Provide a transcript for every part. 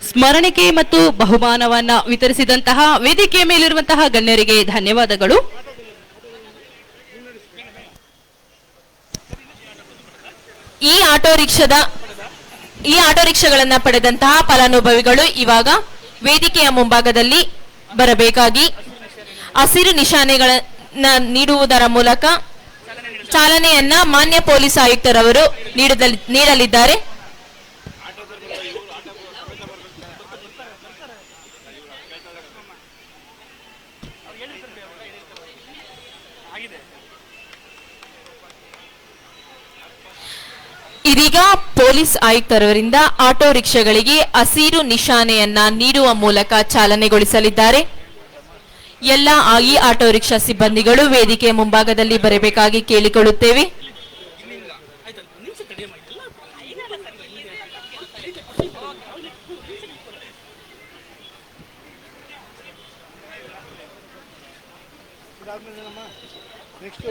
ಸ್ಮರಣಿಕೆ ಮತ್ತು ಬಹುಮಾನವನ್ನ ವಿತರಿಸಿದಂತಹ ವೇದಿಕೆಯ ಮೇಲಿರುವಂತಹ ಗಣ್ಯರಿಗೆ ಧನ್ಯವಾದಗಳು. ಈ ಆಟೋ ರಿಕ್ಷಾದ, ಈ ಆಟೋ ರಿಕ್ಷಾಗಳನ್ನ ಪಡೆದಂತಹ ಫಲಾನುಭವಿಗಳು ಇವಾಗ ವೇದಿಕೆಯ ಮುಂಭಾಗದಲ್ಲಿ ಬರಬೇಕಾಗಿ ಹಸಿರು ನಿಶಾನೆಗಳನ್ನ ನೀಡುವುದರ ಮೂಲಕ ಚಾಲನೆಯನ್ನ ಮಾನ್ಯ ಪೊಲೀಸ್ ಆಯುಕ್ತರವರು ನೀಡಲಿದ್ದಾರೆ. ಇದೀಗ ಪೊಲೀಸ್ ಆಯುಕ್ತರವರಿಂದ ಆಟೋ ರಿಕ್ಷಾಗಳಿಗೆ ಹಸಿರು ನಿಶಾನೆಯನ್ನ ನೀಡುವ ಮೂಲಕ ಚಾಲನೆಗೊಳಿಸಲಿದ್ದಾರೆ. ಎಲ್ಲ ಆಗಿ ಆಟೋ ರಿಕ್ಷಾ ಸಿಬ್ಬಂದಿಗಳು ವೇದಿಕೆ ಮುಂಭಾಗದಲ್ಲಿ ಬರಬೇಕಾಗಿ ಕೇಳಿಕೊಳ್ಳುತ್ತೇವೆ. ನೆಕ್ಸ್ಟ್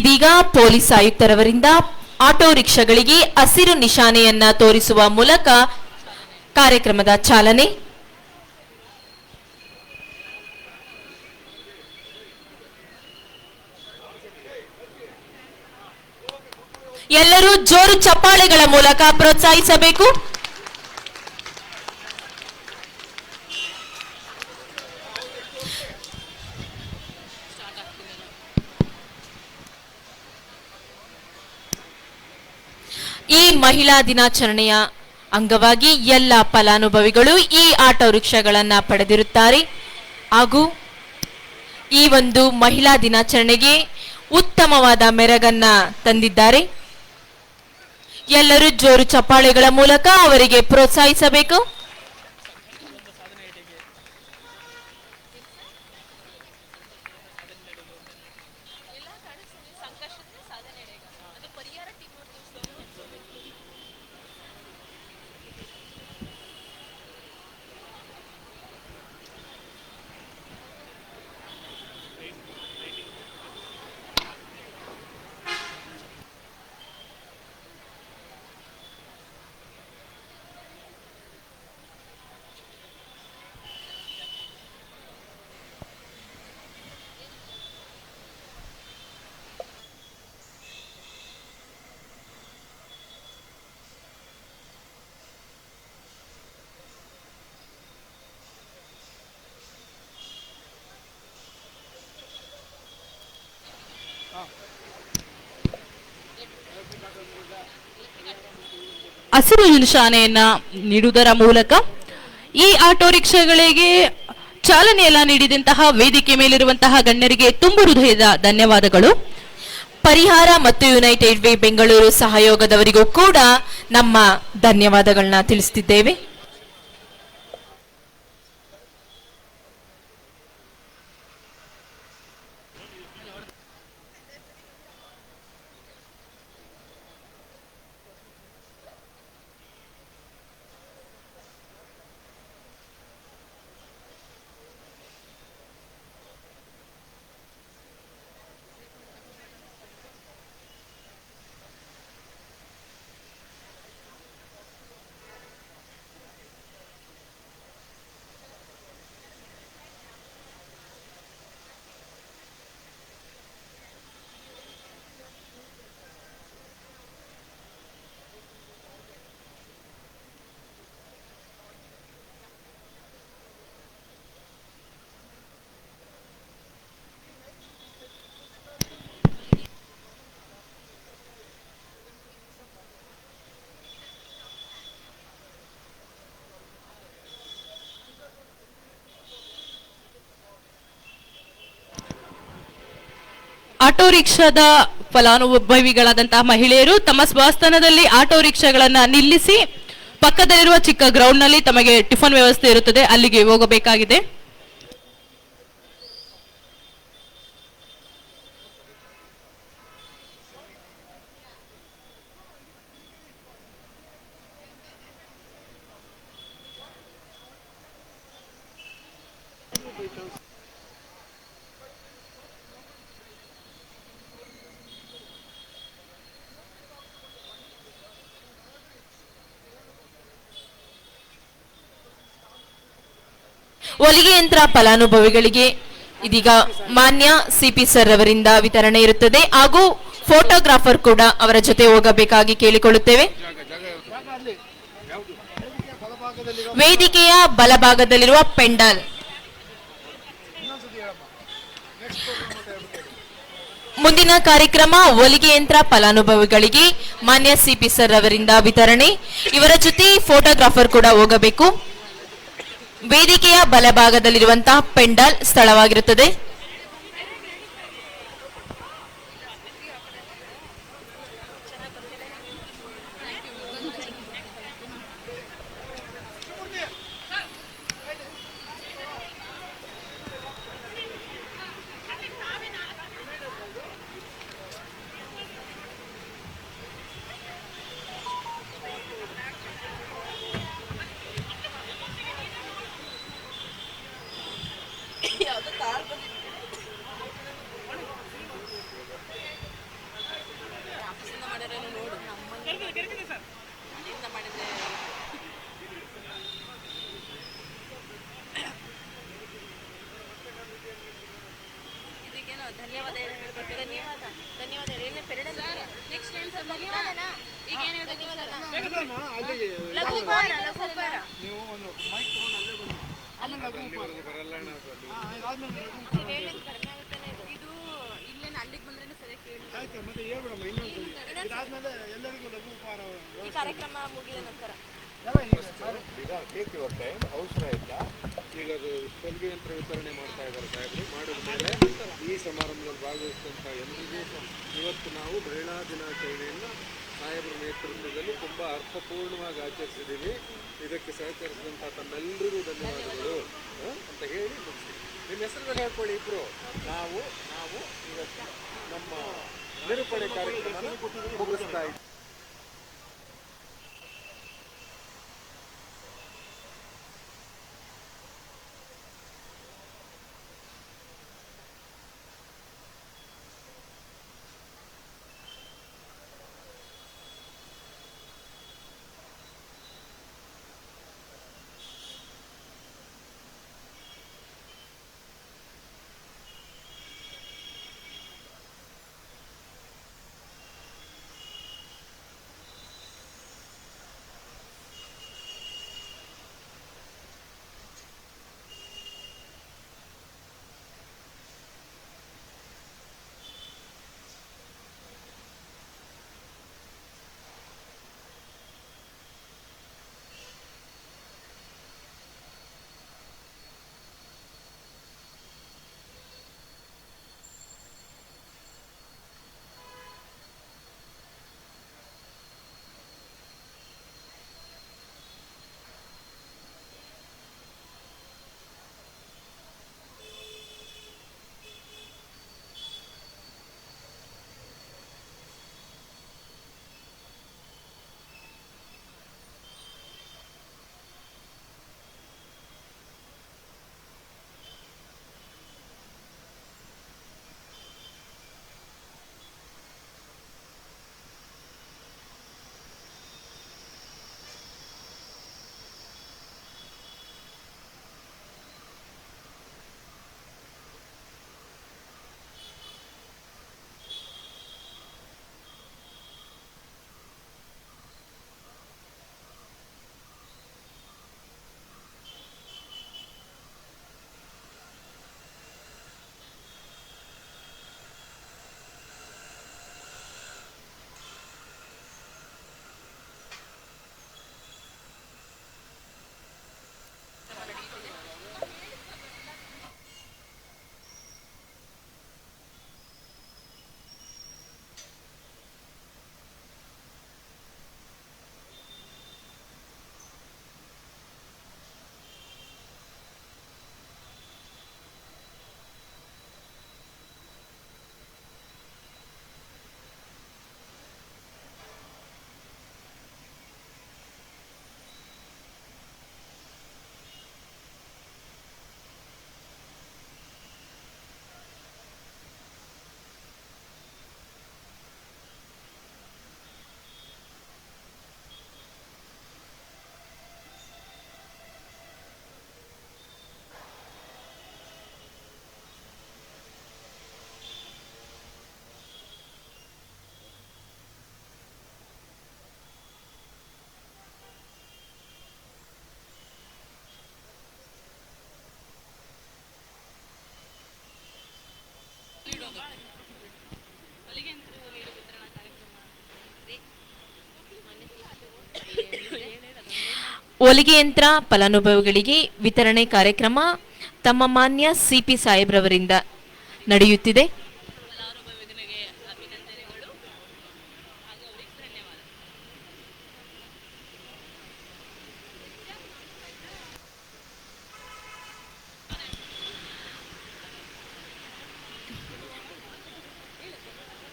ಇದೀಗ ಪೊಲೀಸ್ ಆಯುಕ್ತರವರಿಂದ ಆಟೋ ರಿಕ್ಷಾಗಳಿಗೆ ಹಸಿರು ನಿಶಾನೆಯನ್ನ ತೋರಿಸುವ ಮೂಲಕ ಕಾರ್ಯಕ್ರಮದ ಚಾಲನೆ. ಎಲ್ಲರೂ ಜೋರು ಚಪ್ಪಾಳೆಗಳ ಮೂಲಕ ಪ್ರೋತ್ಸಾಹಿಸಬೇಕು. ಈ ಮಹಿಳಾ ದಿನಾಚರಣೆಯ ಅಂಗವಾಗಿ ಎಲ್ಲ ಫಲಾನುಭವಿಗಳು ಈ ಆಟೋ ರಿಕ್ಷಾಗಳನ್ನು ಪಡೆದಿರುತ್ತಾರೆ. ಹಾಗೂ ಈ ಒಂದು ಮಹಿಳಾ ದಿನಾಚರಣೆಗೆ ಉತ್ತಮವಾದ ಮೆರಗನ್ನ ತಂದಿದ್ದಾರೆ. ಎಲ್ಲರೂ ಜೋರು ಚಪ್ಪಾಳೆಗಳ ಮೂಲಕ ಅವರಿಗೆ ಪ್ರೋತ್ಸಾಹಿಸಬೇಕು. ಹಸಿರು ನಿಶಾನೆಯನ್ನ ನೀಡುವುದರ ಮೂಲಕ ಈ ಆಟೋ ರಿಕ್ಷಾಗಳಿಗೆ ಚಾಲನೆಯೆಲ್ಲ ನೀಡಿದಂತಹ ವೇದಿಕೆ ಮೇಲಿರುವಂತಹ ಗಣ್ಯರಿಗೆ ತುಂಬು ಹೃದಯದ ಧನ್ಯವಾದಗಳು. ಪರಿಹಾರ ಮತ್ತು ಯುನೈಟೆಡ್ ವೇ ಬೆಂಗಳೂರು ಸಹಯೋಗದವರಿಗೂ ಕೂಡ ನಮ್ಮ ಧನ್ಯವಾದಗಳನ್ನ ತಿಳಿಸುತ್ತಿದ್ದೇವೆ ಆಟೋ ರಿಕ್ಷಾದ ಫಲಾನುಭವಿಗಳಾದಂತಹ ಮಹಿಳೆಯರು ತಮ್ಮ ಸ್ವಸ್ಥಾನದಲ್ಲಿ ಆಟೋ ರಿಕ್ಷಾಗಳನ್ನ ನಿಲ್ಲಿಸಿ ಪಕ್ಕದಲ್ಲಿರುವ ಚಿಕ್ಕ ಗ್ರೌಂಡ್ನಲ್ಲಿ ತಮಗೆ ಟಿಫನ್ ವ್ಯವಸ್ಥೆ ಇರುತ್ತದೆ, ಅಲ್ಲಿಗೆ ಹೋಗಬೇಕಾಗಿದೆ. ಹೊಲಿಗೆ ಯಂತ್ರ ಫಲಾನುಭವಿಗಳಿಗೆ ಇದೀಗ ಮಾನ್ಯ ಸಿಪಿ ಸರ್ ಅವರಿಂದ ವಿತರಣೆ ಇರುತ್ತದೆ. ಹಾಗೂ ಫೋಟೋಗ್ರಾಫರ್ ಕೂಡ ಅವರ ಜೊತೆ ಹೋಗಬೇಕಾಗಿ ಕೇಳಿಕೊಳ್ಳುತ್ತೇವೆ. ವೇದಿಕೆಯ ಬಲಭಾಗದಲ್ಲಿರೋ ವೇದಿಕೆಯ ಬಲಭಾಗದಲ್ಲಿರುವ ಪೆಂಡಾಲ್. ಮುಂದಿನ ಕಾರ್ಯಕ್ರಮ ಹೊಲಿಗೆ ಯಂತ್ರ ಫಲಾನುಭವಿಗಳಿಗೆ ಮಾನ್ಯ ಸಿಪಿ ಸರ್ ಅವರಿಂದ ವಿತರಣೆ. ಇವರ ಜೊತೆ ಫೋಟೋಗ್ರಾಫರ್ ಕೂಡ ಹೋಗಬೇಕು. ವೇದಿಕೆಯ ಬಲಭಾಗದಲ್ಲಿರುವಂತಹ ಪೆಂಡಾಲ್ ಸ್ಥಳವಾಗಿರುತ್ತದೆ. ಧನ್ಯವಾದ ಹೇಳ್ಬೇಕು ಧನ್ಯವಾದ. ಧನ್ಯವಾದ ಏನು ಪೆರಡ ನೆಕ್ಸ್ಟ್ ಟೈಮ್ ಸರ್ ಧನ್ಯವಾದನಾ? ಈಗ ಏನು ಹೇಳ್ಬೇಕು ಅದನ್ನ ಅಲ್ಲಿ ಲಘುಪಾರ ಲಘುಪಾರ ನೀವು ಒಂದು ಮೈಕ್ ತಗೊಂಡು ಅಲ್ಲೇ ಬನ್ನಿ ಆಮೇಲೆ ಲಘು ಬರಲ್ಲ ಆದ್ಮೇಲೆ ಕಡಿಮೆ ಆಗುತ್ತಾನೆ ಇದು. ಇಲ್ಲೇನು ಅಲ್ಲಿಗೆ ಬಂದ್ರೆ ಸರಿ ಕೇಳಿ. ಆಯ್ತು ಮತ್ತೆ ಹೇಳ್ಬಿಡಮ್ಮ ಇನ್ನೊಂದ್ಸರಿ ಇದಾದ್ಮೇಲೆ ಎಲ್ಲರಿಗೂ ಲಘು ಉಪಹಾರ ಈ ಕಾರ್ಯಕ್ರಮ ಮುಗಿದ ನಂತರ. ಈಗ ಈಗ ಟೇಕ್ ಯುವರ್ ಟೈಮ್ ಅವಸರ ಇಲ್ಲ ಈಗ ಅದು ಹೊಲಿಗೆ ಯಂತ್ರ ವಿತರಣೆ ಮಾಡ್ತಾ ಇದ್ದಾರೆ ಸಾಹೇಬರು, ಮಾಡಿದ ಮೇಲೆ ಈ ಸಮಾರಂಭದಲ್ಲಿ ಭಾಗವಹಿಸಿದಂಥ ಎಲ್ಲರಿಗೂ ಇವತ್ತು ನಾವು ಮಹಿಳಾ ದಿನಾಚರಣೆಯನ್ನು ಸಾಹೇಬರ ನೇತೃತ್ವದಲ್ಲಿ ತುಂಬ ಅರ್ಥಪೂರ್ಣವಾಗಿ ಆಚರಿಸಿದ್ದೀವಿ. ಇದಕ್ಕೆ ಸಹಕರಿಸಿದಂಥ ತಮ್ಮೆಲ್ಲರಿಗೂ ಧನ್ಯವಾದಗಳು ಅಂತ ಹೇಳಿ ಮುಗಿಸಿ ನಿಮ್ಮ ಹೆಸರು ಹೇಳ್ಕೊಳ್ಳಿ ಇಬ್ರು. ನಾವು ನಾವು ಇವತ್ತು ನಮ್ಮ ನಿರೂಪಣೆ ಕಾರ್ಯಕ್ರಮ ಮುಗಿಸ್ತಾ ಹೊಲಿಗೆ ಯಂತ್ರ, ಫಲಾನುಭವಿಗಳಿಗೆ ವಿತರಣೆ ಕಾರ್ಯಕ್ರಮ ತಮ್ಮ ಮಾನ್ಯ ಸಿಪಿ ಸಾಹೇಬ್ರವರಿಂದ ನಡೆಯುತ್ತಿದೆ.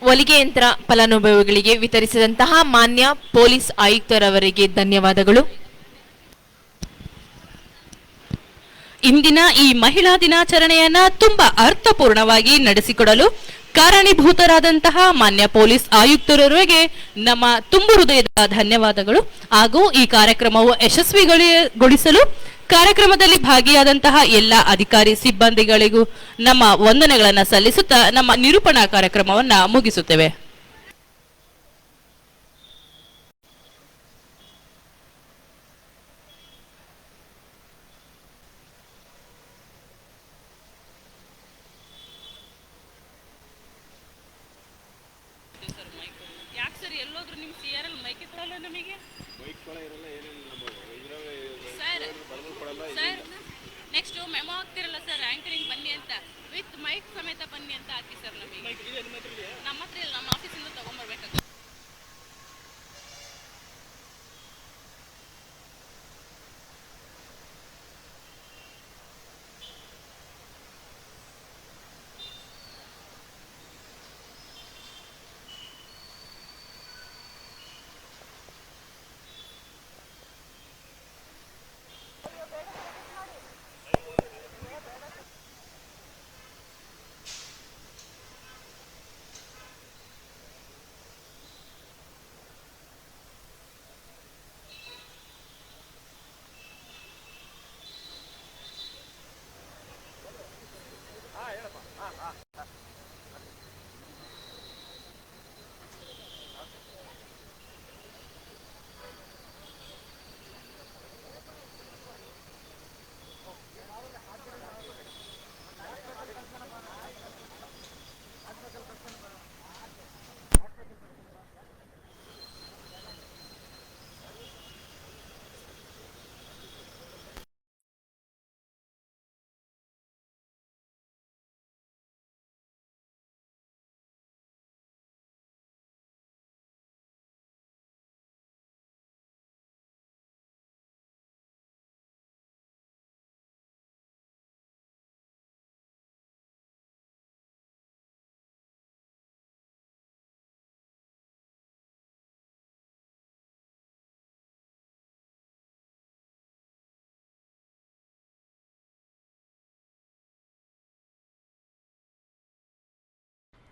ಹೊಲಿಗೆ ಯಂತ್ರ, ಫಲಾನುಭವಿಗಳಿಗೆ ವಿತರಿಸಿದಂತಹ ಮಾನ್ಯ ಪೊಲೀಸ್ ಆಯುಕ್ತರವರಿಗೆ ಧನ್ಯವಾದಗಳು. ಇಂದಿನ ಈ ಮಹಿಳಾ ದಿನಾಚರಣೆಯನ್ನ ತುಂಬಾ ಅರ್ಥಪೂರ್ಣವಾಗಿ ನಡೆಸಿಕೊಡಲು ಕಾರಣೀಭೂತರಾದಂತಹ ಮಾನ್ಯ ಪೊಲೀಸ್ ಆಯುಕ್ತರವರಿಗೆ ನಮ್ಮ ತುಂಬು ಹೃದಯದ ಧನ್ಯವಾದಗಳು. ಹಾಗೂ ಈ ಕಾರ್ಯಕ್ರಮವು ಯಶಸ್ವಿಗೊಳಿಸಲು ಕಾರ್ಯಕ್ರಮದಲ್ಲಿ ಭಾಗಿಯಾದಂತಹ ಎಲ್ಲ ಅಧಿಕಾರಿ ಸಿಬ್ಬಂದಿಗಳಿಗೂ ನಮ್ಮ ವಂದನೆಗಳನ್ನು ಸಲ್ಲಿಸುತ್ತಾ ನಮ್ಮ ನಿರೂಪಣಾ ಕಾರ್ಯಕ್ರಮವನ್ನು ಮುಗಿಸುತ್ತೇವೆ. ನಿಮ್ಮ ಸಿ ಆರ್ ಎಲ್ ಮೈಕ್ ಇತ್ತಲ್ಲ ನಮಗೆ? ಸರ್ ಸರ್ ನೆಕ್ಸ್ಟ್ ಮೆಮೋ ಆಗ್ತಿರಲ್ಲ ಸರ್ ಆಂಕರಿಂಗ್ ಬನ್ನಿ ಅಂತ. ವಿತ್ ಮೈಕ್ ಸಮೇತ ಬನ್ನಿ ಅಂತ ಹಾಕಿ ಸರ್ ನಮಗೆ. ನಮ್ಮ ಹತ್ರ ಇಲ್ಲ ನಮ್ಮ ಆಫೀಸಿಂದ ತಗೊಂಡ್ಬರ್ಬೇಕಾಗುತ್ತೆ